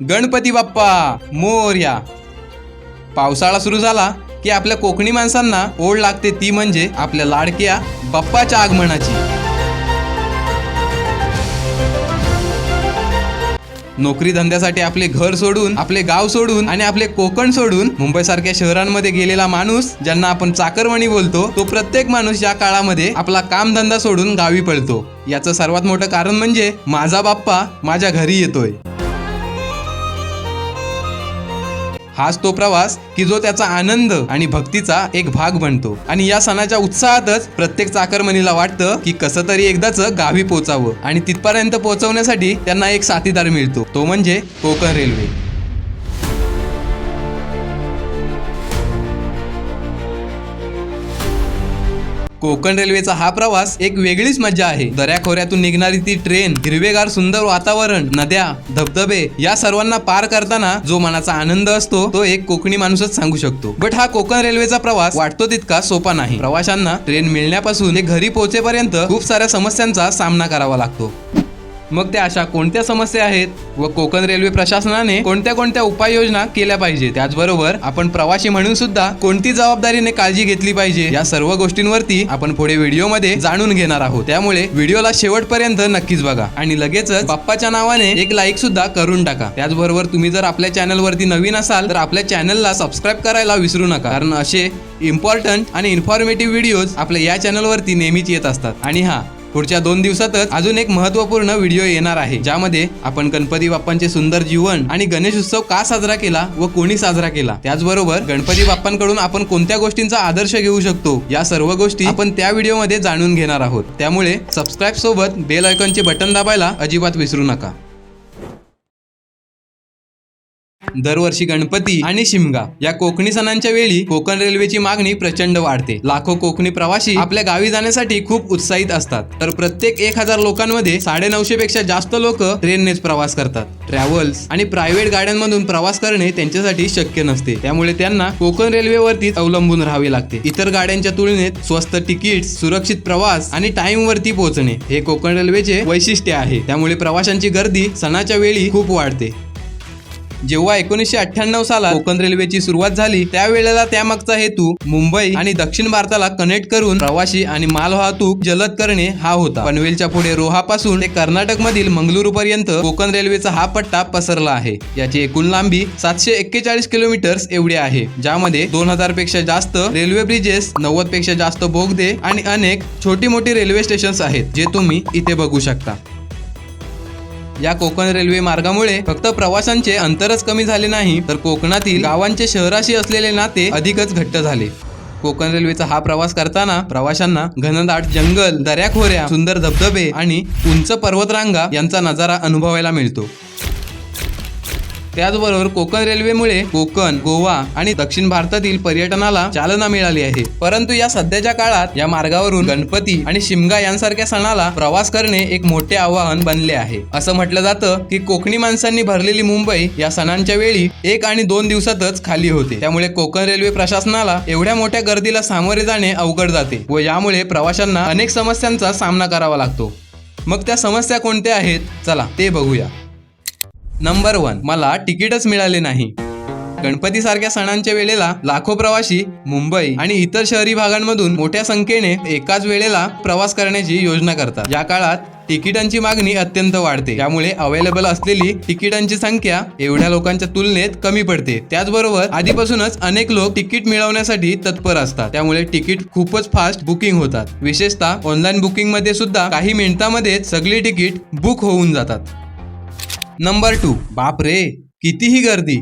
गणपती बाप्पा मोर्या. पावसाळा सुरू झाला की आपल्या कोकणी माणसांना ओढ लागते ती म्हणजे आपल्या लाडक्या बाप्पाच्या आगमनाची. नोकरी धंद्यासाठी आपले घर सोडून आपले गाव सोडून आणि आपले कोकण सोडून मुंबई सारख्या शहरांमध्ये गेलेला माणूस ज्यांना आपण चाकरमणी बोलतो तो प्रत्येक माणूस या काळामध्ये आपला कामधंदा सोडून गावी पळतो. याचं सर्वात मोठं कारण म्हणजे माझा बाप्पा माझ्या घरी येतोय. हाच तो प्रवास की जो त्याचा आनंद आणि भक्तीचा एक भाग बनतो. आणि या सणाच्या उत्साहातच प्रत्येक चाकरमनीला वाटतं की कसं तरी एकदाच गावी पोचावं आणि तिथपर्यंत पोहोचवण्यासाठी त्यांना एक साथीदार मिळतो. तो म्हणजे कोकण रेल्वे. कोकण रेल्वेचा हा प्रवास एक वेगळीच मजा आहे. दऱ्याखोऱ्यातून निघणारी ती ट्रेन हिरवेगार सुंदर वातावरण नद्या धबधबे या सर्वांना पार करताना जो मनाचा आनंद असतो तो एक कोकणी माणूसच सांगू शकतो. बट हा कोकण रेल्वेचा प्रवास वाटतो तितका सोपा नाही. प्रवाशांना ट्रेन मिळण्यापासून ते घरी पोहोचेपर्यंत खूप साऱ्या समस्यांचा सामना करावा लागतो. मग त्या अशा कोणत्या समस्या आहेत व कोकण रेल्वे प्रशासनाने कोणत्या कोणत्या उपाययोजना केल्या पाहिजे? त्याचबरोबर आपण प्रवासी म्हणून सुद्धा कोणती जबाबदारीने काळजी घेतली पाहिजे? या सर्व गोष्टींवरती आपण पुढे व्हिडिओमध्ये जाणून घेणार आहोत. त्यामुळे व्हिडिओला शेवटपर्यंत नक्कीच बघा आणि लगेचच बाप्पाच्या नावाने एक लाईक सुद्धा करून टाका. त्याचबरोबर तुम्ही जर आपल्या चॅनलवरती नवीन असाल तर आपल्या चॅनलला सबस्क्राईब करायला विसरू नका. कारण असे इम्पॉर्टंट आणि इन्फॉर्मेटिव्ह व्हिडिओज आपल्या या चॅनलवरती नेहमीच येत असतात. आणि हा पुढच्या दोन दिवसातच अजून एक महत्त्वपूर्ण व्हिडिओ येणार आहे ज्यामध्ये आपण गणपती बाप्पांचे सुंदर जीवन आणि गणेश उत्सव का साजरा केला व कोणी साजरा केला. त्याचबरोबर गणपती बाप्पांकडून आपण कोणत्या गोष्टींचा आदर्श घेऊ शकतो या सर्व गोष्टी आपण त्या व्हिडिओमध्ये जाणून घेणार आहोत. त्यामुळे सबस्क्राईब सोबत बेल आयकॉनचे बटन दाबायला अजिबात विसरू नका. दरवर्षी गणपती आणि शिमगा. या कोकणी सणांच्या वेळी कोकण रेल्वेची मागणी प्रचंड वाढते. लाखो कोकणी प्रवासी आपल्या गावी जाण्यासाठी खूप उत्साहित असतात. तर प्रत्येक एक हजार लोकांमध्ये साडे नऊशे पेक्षा जास्त लोक ट्रेननेच प्रवास करतात. ट्रॅव्हल्स आणि प्रायव्हेट गाड्यांमधून प्रवास करणे त्यांच्यासाठी शक्य नसते. त्यामुळे त्यांना कोकण रेल्वेवरतीच अवलंबून राहावे लागते. इतर गाड्यांच्या तुलनेत स्वस्त तिकीट सुरक्षित प्रवास आणि टाइम वरती पोहोचणे हे कोकण रेल्वेचे वैशिष्ट्य आहे. त्यामुळे प्रवाशांची गर्दी सणाच्या वेळी खूप वाढते. जेव्हा एकोणीसशे अठ्ठ्याण्णव सालात कोकण रेल्वेची सुरुवात झाली त्यावेळेला त्यामागचा हेतू मुंबई आणि दक्षिण भारताला कनेक्ट करून प्रवासी आणि मालवाहतूक जलद करणे हा होता. पनवेलच्या पुढे रोहापासून ते कर्नाटक मधील मंगलुरू पर्यंत कोकण रेल्वेचा हा पट्टा पसरला आहे. याची एकूण लांबी सातशे एक्केचाळीस किलोमीटर्स एवढी आहे ज्यामध्ये दोन हजारपेक्षा जास्त रेल्वे ब्रिजेस नव्वदपेक्षा जास्त बोगदे आणि अनेक छोटी मोठी रेल्वे स्टेशन्स आहेत जे तुम्ही इथे बघू शकता. या कोकण रेल्वे मार्गामुळे फक्त प्रवाशांचे अंतरच कमी झाले नाही तर कोकणातील गावांचे शहराशी असलेले नाते अधिकच घट्ट झाले. कोकण रेल्वेचा हा प्रवास करताना प्रवाशांना घनदाट जंगल दऱ्याखोऱ्या सुंदर धबधबे आणि उंच पर्वतरांगा यांचा नजारा अनुभवायला मिळतो. त्याचबरोबर कोकण रेल्वेमुळे कोकण गोवा आणि दक्षिण भारतातील पर्यटनाला चालना मिळाली आहे. परंतु या सध्याच्या काळात या मार्गावरून गणपती आणि शिमगा यांसारख्या सणाला प्रवास करणे एक मोठे आव्हान बनले आहे. असं म्हटलं जातं की कोकणी माणसांनी भरलेली मुंबई या सणांच्या वेळी एक आणि दोन दिवसातच खाली होते. त्यामुळे कोकण रेल्वे प्रशासनाला एवढ्या मोठ्या गर्दीला सामोरे जाणे अवघड जाते व यामुळे प्रवाशांना अनेक समस्यांचा सामना करावा लागतो. मग त्या समस्या कोणत्या आहेत? चला ते बघूया. नंबर वन मला तिकीटच मिळाले नाही. गणपती सारख्या सणांच्या वेळेला लाखो प्रवासी मुंबई आणि इतर शहरी भागांमधून मोठ्या संख्येने एकाच वेळेला प्रवास करण्याची योजना करतात. या काळात तिकिटांची मागणी अत्यंत वाढते. त्यामुळे अवेलेबल असलेली तिकिटांची संख्या एवढ्या लोकांच्या तुलनेत कमी पडते. त्याचबरोबर आधीपासूनच अनेक लोक तिकीट मिळवण्यासाठी तत्पर असतात. त्यामुळे तिकीट खूपच फास्ट बुकिंग होतात. विशेषतः ऑनलाईन बुकिंगमध्ये सुद्धा काही मिनिटांमध्ये सगळी तिकीट बुक होऊन जातात. नंबर टू बाप रे कितीही गर्दी.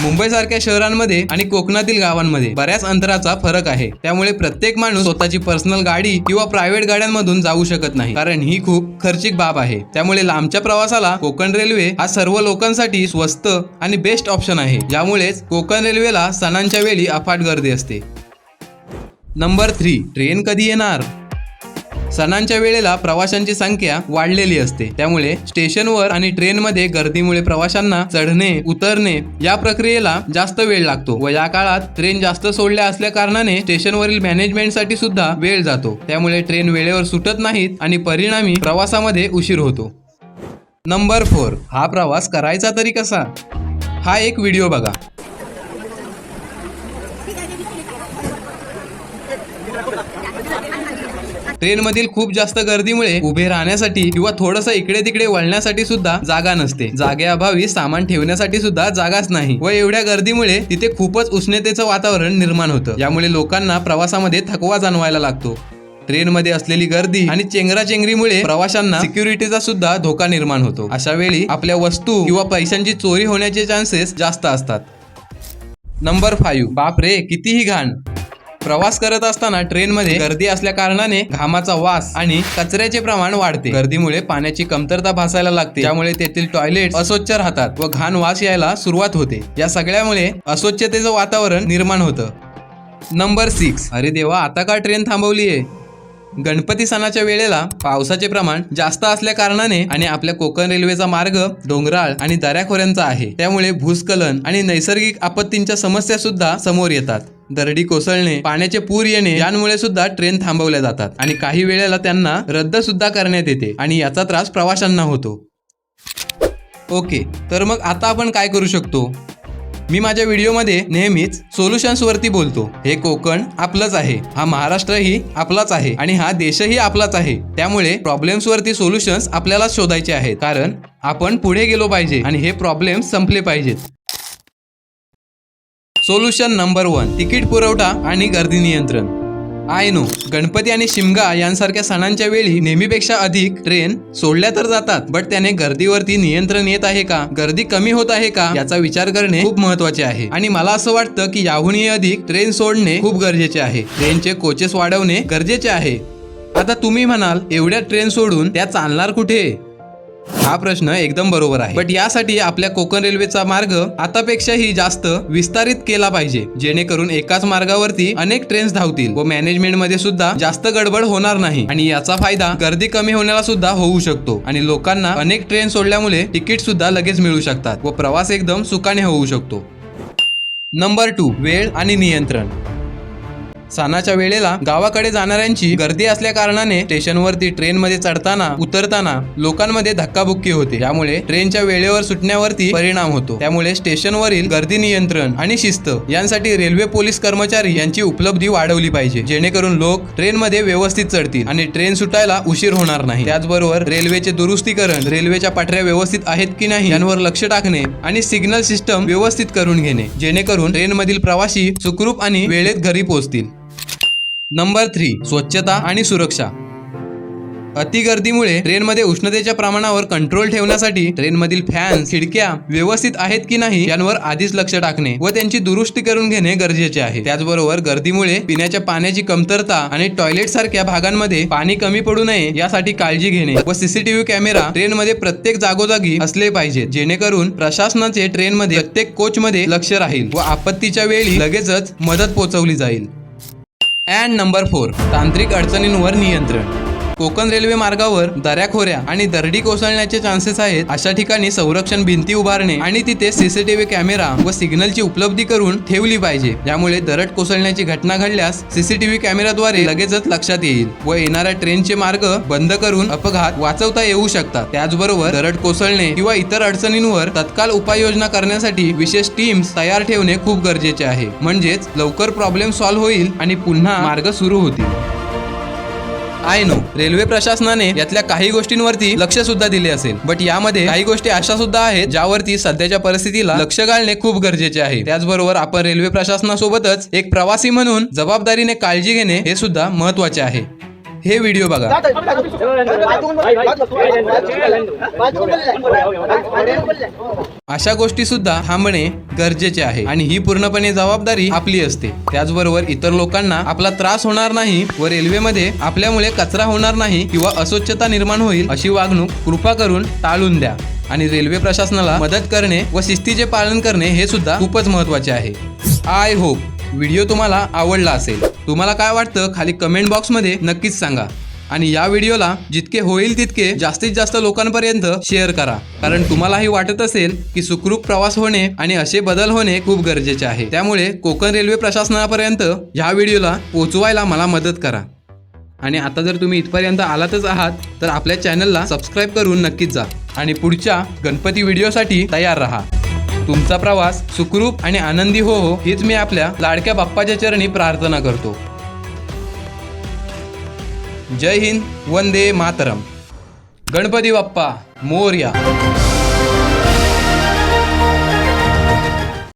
मुंबईसारख्या शहरांमध्ये आणि कोकणातील गावांमध्ये बऱ्याच अंतराचा फरक आहे. त्यामुळे प्रत्येक माणूस स्वतःची पर्सनल गाडी किंवा प्रायव्हेट गाड्यांमधून जाऊ शकत नाही. कारण ही खूप खर्चिक बाब आहे. त्यामुळे लांबच्या प्रवासाला कोकण रेल्वे हा सर्व लोकांसाठी स्वस्त आणि बेस्ट ऑप्शन आहे. ज्यामुळेच कोकण रेल्वेला सणांच्या वेळी अफाट गर्दी असते. नंबर थ्री ट्रेन कधी येणार? सणांच्या वेळेला प्रवाशांची संख्या वाढलेली असते. त्यामुळे स्टेशनवर आणि ट्रेनमध्ये गर्दीमुळे प्रवाशांना चढणे उतरणे या प्रक्रियेला जास्त वेळ लागतो व या काळात ट्रेन जास्त सोडल्या असल्या कारणाने स्टेशनवरील मॅनेजमेंटसाठी सुद्धा वेळ जातो. त्यामुळे ट्रेन वेळेवर सुटत नाहीत आणि परिणामी प्रवासामध्ये उशीर होतो. Number four. हा प्रवास करायचा तरी कसा? हा एक व्हिडिओ बघा. ट्रेनमधील खूप जास्त गर्दीमुळे उभे राहण्यासाठी किंवा थोडस इकडे तिकडे वळण्यासाठी सुद्धा जागा नसते. जागेअभावी सामान ठेवण्यासाठी सुद्धा जागाच नाही व एवढ्या गर्दीमुळे तिथे खूपच उष्णतेचं वातावरण निर्माण होतं. यामुळे लोकांना प्रवासामध्ये थकवा जाणवायला लागतो. ट्रेनमध्ये असलेली गर्दी आणि चेंगराचेंगरीमुळे प्रवाशांना सिक्युरिटीचा सुद्धा धोका निर्माण होतो. अशा वेळी आपल्या वस्तू किंवा पैशांची चोरी होण्याचे चान्सेस जास्त असतात. Number five. बापरे कितीही घाण. प्रवास करत असताना ट्रेनमध्ये गर्दी असल्या कारणाने घामाचा वास आणि कचऱ्याचे प्रमाण वाढते. गर्दीमुळे पाण्याची कमतरता भासायला लागते. त्यामुळे तेथील टॉयलेट अस्वच्छ राहतात व घाण वास यायला सुरुवात होते. या सगळ्यामुळे अस्वच्छतेचं वातावरण निर्माण होतं. नंबर सिक्स अरे देवा आता का ट्रेन थांबवली आहे गणपती सणाच्या वेळेला पावसाचे प्रमाण जास्त असल्या कारणाने आणि आपल्या कोकण रेल्वेचा मार्ग डोंगराळ आणि दऱ्याखोऱ्यांचा आहे. त्यामुळे भूस्खलन आणि नैसर्गिक आपत्तींच्या समस्या सुद्धा समोर येतात. दरडी कोसळणे पाण्याचे पूर येणे यांमुळे सुद्धा ट्रेन थांबवल्या जातात आणि काही वेळेला त्यांना रद्द सुद्धा करण्यात येते आणि याचा त्रास प्रवाशांना होतो. ओके तर मग आता आपण काय करू शकतो? मी माझ्या व्हिडिओमध्ये नेहमीच सोल्युशन्स वरती बोलतो. हे कोकण आपलंच आहे. हा महाराष्ट्रही आपलाच आहे आणि हा देशही आपलाच आहे. त्यामुळे प्रॉब्लेम्स वरती सोल्युशन्स आपल्याला शोधायचे आहेत. कारण आपण पुढे गेलो पाहिजे आणि हे प्रॉब्लेम्स संपले पाहिजेत. सोल्युशन नंबर वन तिकीट पुरवठा आणि गर्दी नियंत्रण. नो गणपती आणि शिमगा यांसारख्या सणांच्या वेळी नेहमीपेक्षा अधिक ट्रेन सोडल्या तर जातात बट त्याने गर्दीवरती नियंत्रण येत आहे का? गर्दी कमी होत आहे का? याचा विचार करणे खूप महत्त्वाचे आहे. आणि मला असं वाटतं की याहूनही अधिक ट्रेन सोडणे खूप गरजेचे आहे. ट्रेनचे कोचेस वाढवणे गरजेचे आहे. आता तुम्ही म्हणाल एवढ्या ट्रेन सोडून त्या चालणार कुठे? हा प्रश्न एकदम बरोबर आहे. बट यासाठी आपल्या कोकण रेल्वेचा मार्ग आतापेक्षाही जास्त विस्तारित केला पाहिजे. जेणेकरून एकाच मार्गावरती अनेक ट्रेन्स धावतील व मॅनेजमेंटमध्ये सुद्धा जास्त गडबड होणार नाही. आणि याचा फायदा गर्दी कमी होण्याला सुद्धा होऊ शकतो. आणि लोकांना अनेक ट्रेन सोडल्यामुळे तिकीट सुद्धा लगेच मिळू शकतात व प्रवास एकदम सुखाने होऊ शकतो. नंबर टू वेळ आणि नियंत्रण. सणाच्या वेळेला गावाकडे जाणाऱ्यांची गर्दी असल्या कारणाने स्टेशनवरती ट्रेनमध्ये चढताना उतरताना लोकांमध्ये धक्काबुक्की होते. त्यामुळे ट्रेनच्या वेळेवर सुटण्यावरती परिणाम होतो. त्यामुळे स्टेशनवरील गर्दी नियंत्रण आणि शिस्त यांसाठी रेल्वे पोलीस कर्मचारी यांची उपलब्धी वाढवली पाहिजे. जेणेकरून लोक ट्रेनमध्ये व्यवस्थित चढतील आणि ट्रेन सुटायला उशीर होणार नाही. त्याचबरोबर रेल्वेचे दुरुस्तीकरण रेल्वेच्या पाठऱ्या व्यवस्थित आहेत की नाही यांवर लक्ष टाकणे आणि सिग्नल सिस्टम व्यवस्थित करून घेणे. जेणेकरून ट्रेनमधील प्रवासी सुखरूप आणि वेळेत घरी पोहोचतील. नंबर थ्री स्वच्छता आणि सुरक्षा. अति गर्दीमुळे ट्रेनमध्ये उष्णतेच्या प्रमाणावर कंट्रोल ठेवण्यासाठी ट्रेनमधील फॅन्स खिडक्या व्यवस्थित आहेत की नाही यांवर आधीच लक्ष टाकणे व त्यांची दुरुस्ती करून घेणे गरजेचे आहे. त्याचबरोबर गर्दीमुळे पिण्याच्या पाण्याची कमतरता आणि टॉयलेट सारख्या भागांमध्ये पाणी कमी पडू नये यासाठी काळजी घेणे व सीसीटीव्ही कॅमेरा ट्रेनमध्ये प्रत्येक जागोजागी असले पाहिजेत जेणेकरून प्रशासनाचे ट्रेनमध्ये प्रत्येक कोचमध्ये लक्ष राहील व आपत्तीच्या वेळी लगेचच मदत पोहोचवली जाईल. अँड नंबर फोर तांत्रिक अडचणींवर नियंत्रण. कोकण रेल्वे मार्गावर दऱ्याखोऱ्या आणि दरडी कोसळण्याचे चान्सेस आहेत. अशा ठिकाणी संरक्षण भिंती उभारणे आणि तिथे सीसीटीव्ही कॅमेरा व सिग्नलची उपलब्धी करून ठेवली पाहिजे. यामुळे दरड कोसळण्याची घटना घडल्यास सीसीटीव्ही कॅमेराद्वारे लगेचच लक्षात येईल व येणाऱ्या ट्रेनचे मार्ग बंद करून अपघात वाचवता येऊ शकतात. त्याचबरोबर दरड कोसळणे किंवा इतर अडचणींवर तत्काळ उपाययोजना करण्यासाठी विशेष टीम्स तयार ठेवणे खूप गरजेचे आहे. म्हणजेच लवकर प्रॉब्लेम सॉल्व्ह होईल आणि पुन्हा मार्ग सुरू होतील. आय नो रेल्वे प्रशासनाने यातल्या काही गोष्टींवरती लक्ष सुद्धा दिले असेल. बट यामध्ये काही गोष्टी अशा सुद्धा आहेत ज्यावरती सध्याच्या परिस्थितीला लक्ष घालणे खूप गरजेचे आहे. त्याचबरोबर आपण रेल्वे प्रशासनासोबतच एक प्रवासी म्हणून जबाबदारीने काळजी घेणे हे सुद्धा महत्त्वाचे आहे. हे व्हिडिओ बघा. अशा गोष्टी सुद्धा थांबणे गरजेचे आहे. आणि ही पूर्णपणे जबाबदारी आपली असते. त्याचबरोबर इतर लोकांना आपला त्रास होणार नाही व रेल्वेमध्ये आपल्यामुळे कचरा होणार नाही किंवा अस्वच्छता निर्माण होईल अशी वागणूक कृपा करून टाळून द्या. आणि रेल्वे प्रशासनाला मदत करणे व शिस्तीचे पालन करणे हे सुद्धा खूपच महत्त्वाचे आहे. आय होप व्हिडिओ तुम्हाला आवडला असेल तुम्हाला काय वाटतं खाली कमेंट बॉक्समध्ये नक्कीच सांगा. आणि या व्हिडिओला जितके होईल तितके जास्तीत जास्त लोकांपर्यंत शेअर करा. कारण तुम्हालाही वाटत असेल की सुखरूप प्रवास होणे आणि असे बदल होणे खूप गरजेचे आहे. त्यामुळे कोकण रेल्वे प्रशासनापर्यंत ह्या व्हिडिओला पोहोचवायला मला मदत करा. आणि आता जर तुम्ही इथपर्यंत आलातच आहात तर आपल्या चॅनलला सबस्क्राईब करून नक्कीच जा. आणि पुढच्या गणपती व्हिडिओसाठी तयार राहा. तुमचा प्रवास सुखरूप आणि आनंदी हो हो हीच मी आपल्या लाडक्या बाप्पाच्या चरणी प्रार्थना करतो. जय हिंद वंदे मातरम. गणपती बाप्पा मोर्या.